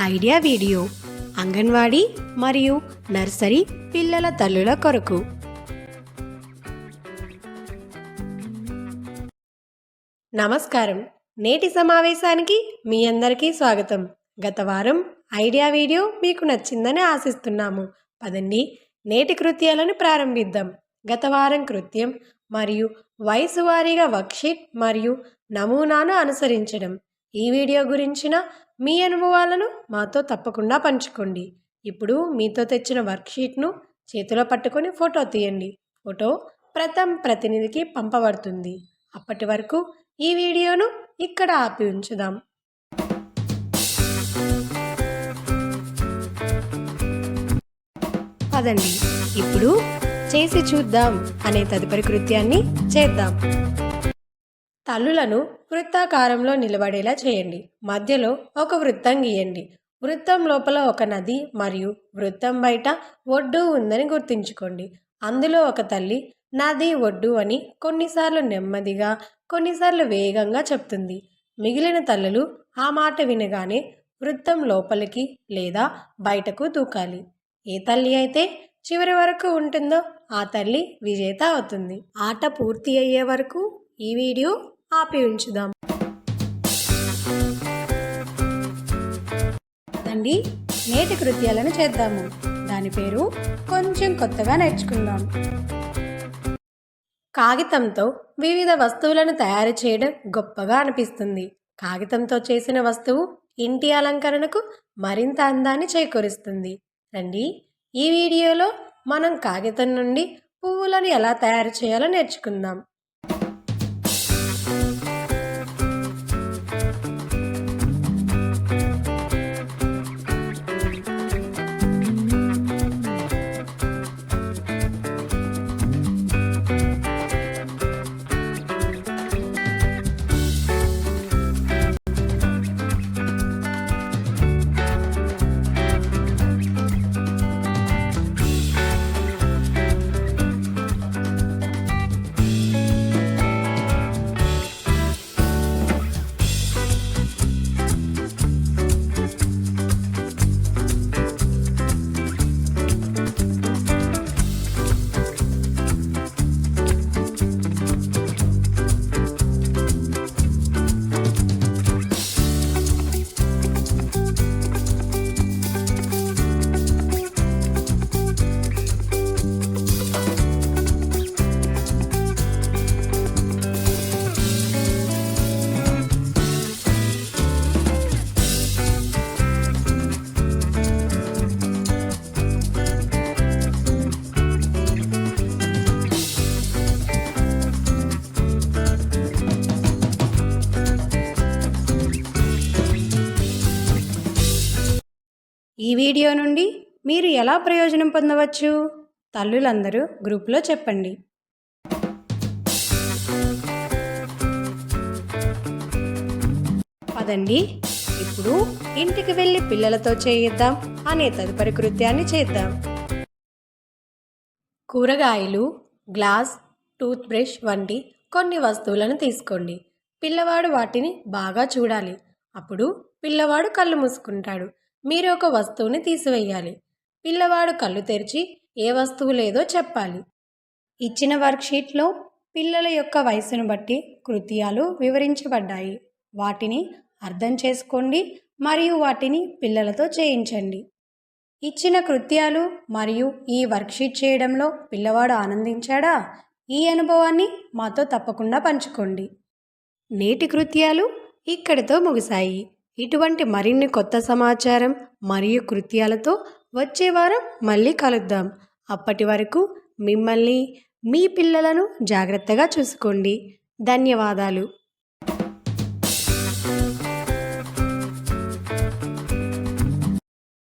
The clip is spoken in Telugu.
ఐడియా వీడియో అంగన్వాడీ మరియు నర్సరీ పిల్లల తల్లుల కొరకు. నమస్కారం. నేటి సమావేశానికి మీ అందరికీ స్వాగతం. గత వారం ఐడియా వీడియో మీకు నచ్చిందని ఆశిస్తున్నాము. పదండి నేటి కృత్యాలను ప్రారంభిద్దాం. గత వారం కృత్యం మరియు వయసు వారీగా వర్క్షీట్ మరియు నమూనాను అనుసరించడం. ఈ వీడియో గురించిన మీ అనుభవాలను మాతో తప్పకుండా పంచుకోండి. ఇప్పుడు మీతో తెచ్చిన వర్క్షీట్ను చేతిలో పట్టుకొని ఫోటో తీయండి. ఫోటో ప్రథమ్ ప్రతినిధికి పంపబడుతుంది. అప్పటి వరకు ఈ వీడియోను ఇక్కడ ఆపి ఉంచుదాం. పదండి. ఇప్పుడు చేసి చూద్దాం అనే తదుపరి కృత్యాన్ని చేద్దాం. తల్లులను వృత్తాకారంలో నిలబడేలా చేయండి. మధ్యలో ఒక వృత్తం గీయండి. వృత్తం లోపల ఒక నది మరియు వృత్తం బయట ఒడ్డు ఉందని గుర్తుంచుకోండి. అందులో ఒక తల్లి నది ఒడ్డు అని కొన్నిసార్లు నెమ్మదిగా కొన్నిసార్లు వేగంగా చెప్తుంది. మిగిలిన తల్లులు ఆ మాట వినగానే వృత్తం లోపలికి లేదా బయటకు దూకాలి. ఏ తల్లి అయితే చివరి వరకు ఉంటుందో ఆ తల్లి విజేత అవుతుంది. ఆట పూర్తి అయ్యే వరకు ఈ వీడియో ఆపి ఉంచుదాం. రండి నేటి కృత్యాలను చేద్దాము. దాని పేరు కొంచెం కొత్తగా నేర్చుకుందాం. కాగితంతో వివిధ వస్తువులను తయారు చేయడం గొప్పగా అనిపిస్తుంది. కాగితంతో చేసిన వస్తువు ఇంటి అలంకరణకు మరింత అందాన్ని చేకూరుస్తుంది. రండి ఈ వీడియోలో మనం కాగితం నుండి పువ్వులను ఎలా తయారు చేయాలో నేర్చుకుందాం. ఈ వీడియో నుండి మీరు ఎలా ప్రయోజనం పొందవచ్చు? తల్లులందరూ గ్రూప్లో చెప్పండి. పదండి. ఇప్పుడు ఇంటికి వెళ్ళి పిల్లలతో చేయిద్దాం అనే తదుపరి కృత్యాన్ని చేద్దాం. కూరగాయలు గ్లాస్ టూత్ బ్రష్ వంటి కొన్ని వస్తువులను తీసుకోండి. పిల్లవాడు వాటిని బాగా చూడాలి. అప్పుడు పిల్లవాడు కళ్ళు మూసుకుంటాడు. మీరు ఒక వస్తువుని తీసివేయాలి. పిల్లవాడు కళ్ళు తెరిచి ఏ వస్తువు లేదో చెప్పాలి. ఇచ్చిన వర్క్షీట్లో పిల్లల యొక్క వయసును బట్టి కృత్యాలు వివరించబడ్డాయి. వాటిని అర్థం చేసుకోండి మరియు వాటిని పిల్లలతో చేయించండి. ఇచ్చిన కృత్యాలు మరియు ఈ వర్క్షీట్ చేయడంలో పిల్లవాడు ఆనందించాడా? ఈ అనుభవాన్ని మాతో తప్పకుండా పంచుకోండి. నేటి కృత్యాలు ఇక్కడితో ముగిశాయి. ఇటువంటి మరిన్ని కొత్త సమాచారం మరియు కృత్యాలతో వచ్చే వారం మళ్ళీ కలుద్దాం. అప్పటి వరకు మిమ్మల్ని మీ పిల్లలను జాగ్రత్తగా చూసుకోండి. ధన్యవాదాలు.